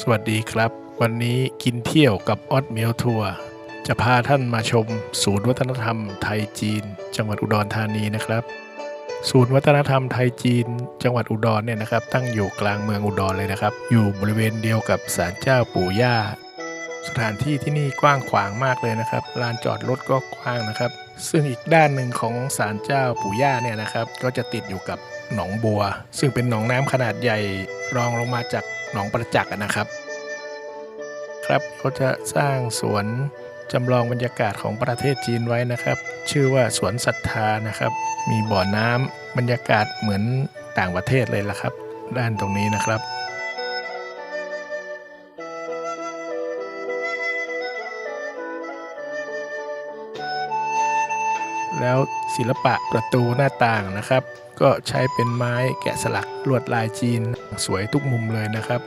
สวัสดีครับ วันนี้กินเที่ยวกับออดเมลทัวร์จะพาท่านมาชม ศูนย์วัฒนธรรมไทยจีน จังหวัดอุดรธานีนะครับ ศูนย์วัฒนธรรมไทยจีน จังหวัดอุดรเนี่ยนะครับ ตั้งอยู่กลางเมืองอุดรเลยนะครับ อยู่บริเวณเดียวกับศาลเจ้าปู่ย่า สถานที่ที่นี่กว้างขวางมากเลยนะครับลานจอดรถก็กว้างนะครับ ซึ่งอีกด้านหนึ่งของศาลเจ้าปู่ย่าเนี่ยนะครับ ก็จะติดอยู่กับหนองบัว ซึ่งเป็นหนองน้ำขนาดใหญ่รองลงมาจาก หนองประจักษ์นะครับ ครับเขาจะสร้างสวนจำลองบรรยากาศของประเทศจีนไว้นะครับ ชื่อว่าสวนศรัทธานะครับ มีบ่อน้ำบรรยากาศเหมือนต่างประเทศเลยละครับ ด้านตรงนี้นะครับ แล้วศิลปะประตูหน้าต่างนะครับ ก็ใช้เป็นไม้แกะสลักลวดลายจีนสวยทุกมุมเลยนะครับ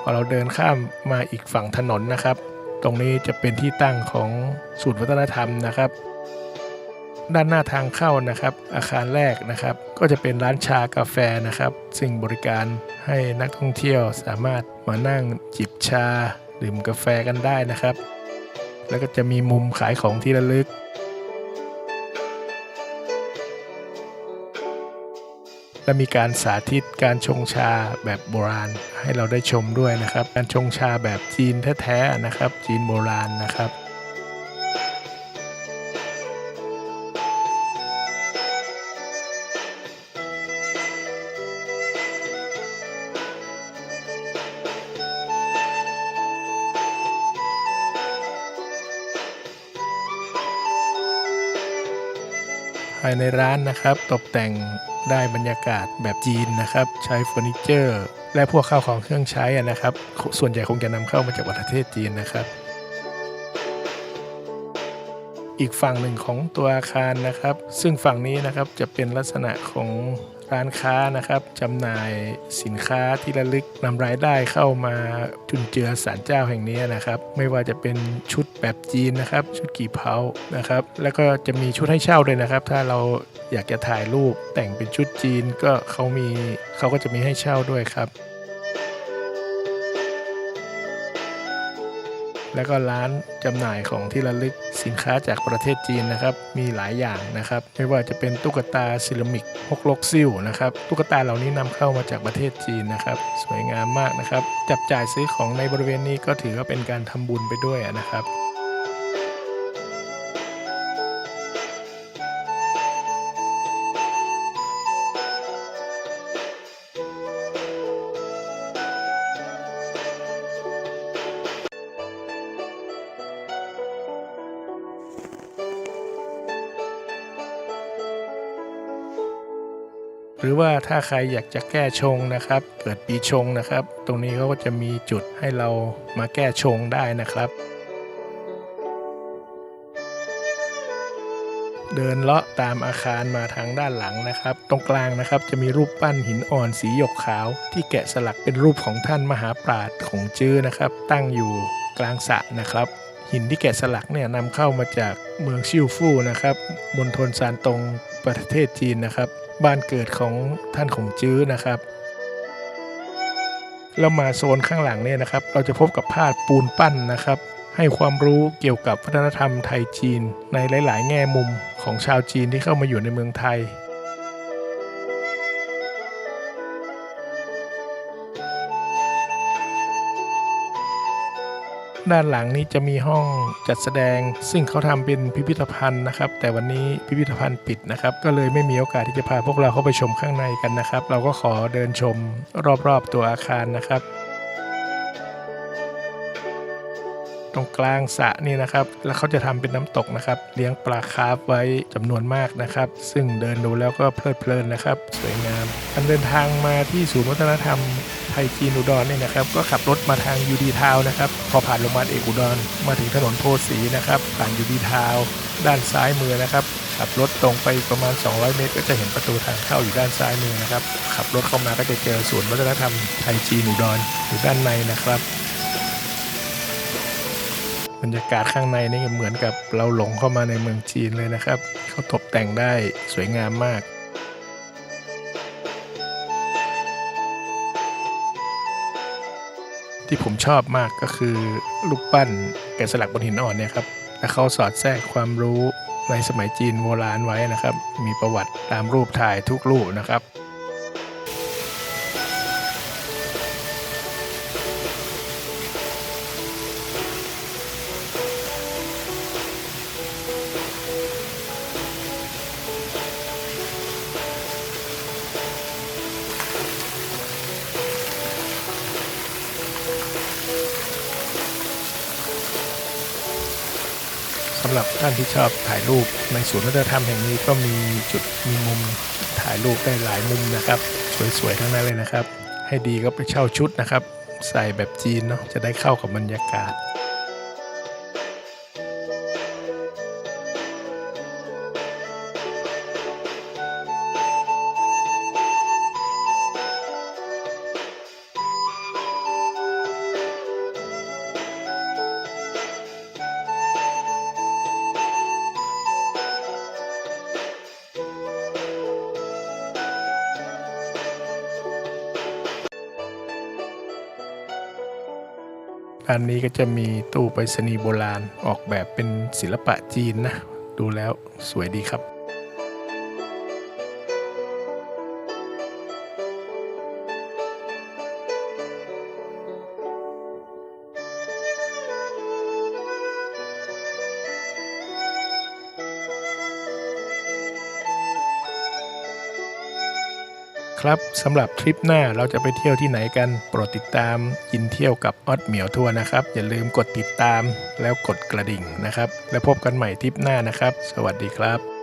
พอเราเดินข้ามมาอีกฝั่งถนนนะครับ ตรงนี้จะเป็นที่ตั้งของศูนย์วัฒนธรรมนะครับ ด้านหน้าทางเข้านะครับ อาคารแรกนะครับ ก็จะเป็นร้านชากาแฟนะครับ ซึ่งบริการให้นักท่องเที่ยวสามารถมานั่งจิบชาดื่มกาแฟกันได้นะครับ แล้วก็จะมีมุมขายของที่ระลึก และมีการสาธิตการชงชาแบบโบราณให้เราได้ชมด้วยนะครับ การชงชาแบบจีนแท้ๆนะครับ จีนโบราณนะครับายในร้านนะครับ ตกแต่งได้บรรยากาศแบบจีนนะครับ ใช้เฟอร์นิเจอร์ และพวกข้าวของเครื่องใช้นะครับ ส่วนใหญ่คงจะนำเข้ามาจากประเทศจีนนะครับอีกฝั่งหนึ่งของตัวอาคารนะครับ ซึ่งฝั่งนี้นะครับจะเป็นลักษณะของ ร้านค้านะครับจำหน่ายสินค้าที่ระลึกนำรายได้เข้ามาจุนเจือศาลเจ้าแห่งนี้นะครับ ไม่ว่าจะเป็นชุดแบบจีนนะครับ ชุดกี่เผานะครับ แล้วก็จะมีชุดให้เช่าด้วยนะครับ ถ้าเราอยากจะถ่ายรูปแต่งเป็นชุดจีนก็เขามีเขาก็จะมีให้เช่าด้วยครับแล้วก็ร้านจำหน่ายของที่ระลึก สินค้าจากประเทศจีนนะครับมีหลายอย่างนะครับไม่ว่าจะเป็นตุ๊กตาซิรามิกฮกลกซิ่วนะครับตุ๊กตาเหล่านี้นำเข้ามาจากประเทศจีนนะครับ สวยงามมากนะครับ จับจ่ายซื้อของในบริเวณนี้ก็ถือว่าเป็นการทำบุญไปด้วยนะครับ หรือว่าถ้าใครอยากจะแก้ชงนะครับ เกิดปีชงนะครับ ตรงนี้เขาก็จะมีจุดให้เรามาแก้ชงได้นะครับ เดินเลาะตามอาคารมาทางด้านหลังนะครับ ตรงกลางนะครับจะมีรูปปั้นหินอ่อนสีหยกขาว ที่แกะสลักเป็นรูปของท่านมหาปราชญ์ของจื้อนะครับ ตั้งอยู่กลางสระนะครับหินที่แกะสลักเนี่ยนำเข้ามาจากเมืองชิวฟู่นะครับมณฑลซานตงประเทศจีนนะครับ บ้านเกิดของท่านของจื้อนะครับแล้วมาโซนข้างหลังเนี่ยนะครับ เราจะพบกับผ้าปูนปั้นนะครับ ให้ความรู้เกี่ยวกับวัฒนธรรมไทยจีน ในหลาย ๆ แง่มุมของชาวจีนที่เข้ามาอยู่ในเมืองไทย ด้านหลังนี้จะมีห้องจัดแสดง ซึ่งเขาทำเป็นพิพิธภัณฑ์นะครับ แต่วันนี้พิพิธภัณฑ์ปิดนะครับ ก็เลยไม่มีโอกาสที่จะพาพวกเราเข้าไปชมข้างในกันนะครับ เราก็ขอเดินชมรอบๆตัวอาคารนะครับตรงกลางสระนี่นะครับ แล้วเขาจะทำเป็นน้ำตกนะครับ เลี้ยงปลาคาร์ฟไว้จำนวนมากนะครับ ซึ่งเดินดูแล้วก็เพลิดเพลินนะครับ สวยงามการเดินทางมาที่ศูนย์วัฒนธรรม ไทยจีนอุดรเนี่ยนะครับก็ขับรถมาทางยูดีทาวนะครับพอผ่านโรงพยาบาลเอกอุดร มาถึงถนนโพสีนะครับผ่านยูดีทาวด้านซ้ายมือนะครับขับรถตรงไปประมาณ 200 เมตร ก็จะเห็นประตูทางเข้าอยู่ด้านซ้ายมือนะครับขับรถเข้ามาก็จะเจอศูนย์วัฒนธรรมไทยจีนอุดรอยู่ด้านในนะครับบรรยากาศข้างในนี่เหมือนกับเราหลงเข้ามาในเมืองจีนเลยนะครับ เขาตกแต่งได้สวยงามมาก ที่ผมชอบมากก็คือรูปปั้นแกะสลักบนหินอ่อนเนี่ยครับและเขาสอดแทรกความรู้ในสมัยจีนโบราณไว้นะครับ มีประวัติตามรูปถ่ายทุกรูปนะครับ สำหรับท่านที่ชอบถ่ายรูป ในศูนย์วัฒนธรรมแห่งนี้ก็มีจุดมีมุมถ่ายรูปได้หลายมุมนะครับ สวยๆทั้งนั้นเลยนะครับ ให้ดีก็ไปเช่าชุดนะครับ ใส่แบบจีนเนาะจะได้เข้ากับบรรยากาศ ด้านนี้ก็จะมีตู้ไปรษณีย์โบราณออกแบบเป็นศิลปะจีนนะ ดูแล้วสวยดีครับ ครับสำหรับทริปหน้าเราจะไปเที่ยวที่ไหนกัน โปรดติดตามกินเที่ยวกับออดเหมียวทัวร์นะครับ อย่าลืมกดติดตามแล้วกดกระดิ่งนะครับ แล้วพบกันใหม่ทริปหน้านะครับ สวัสดีครับ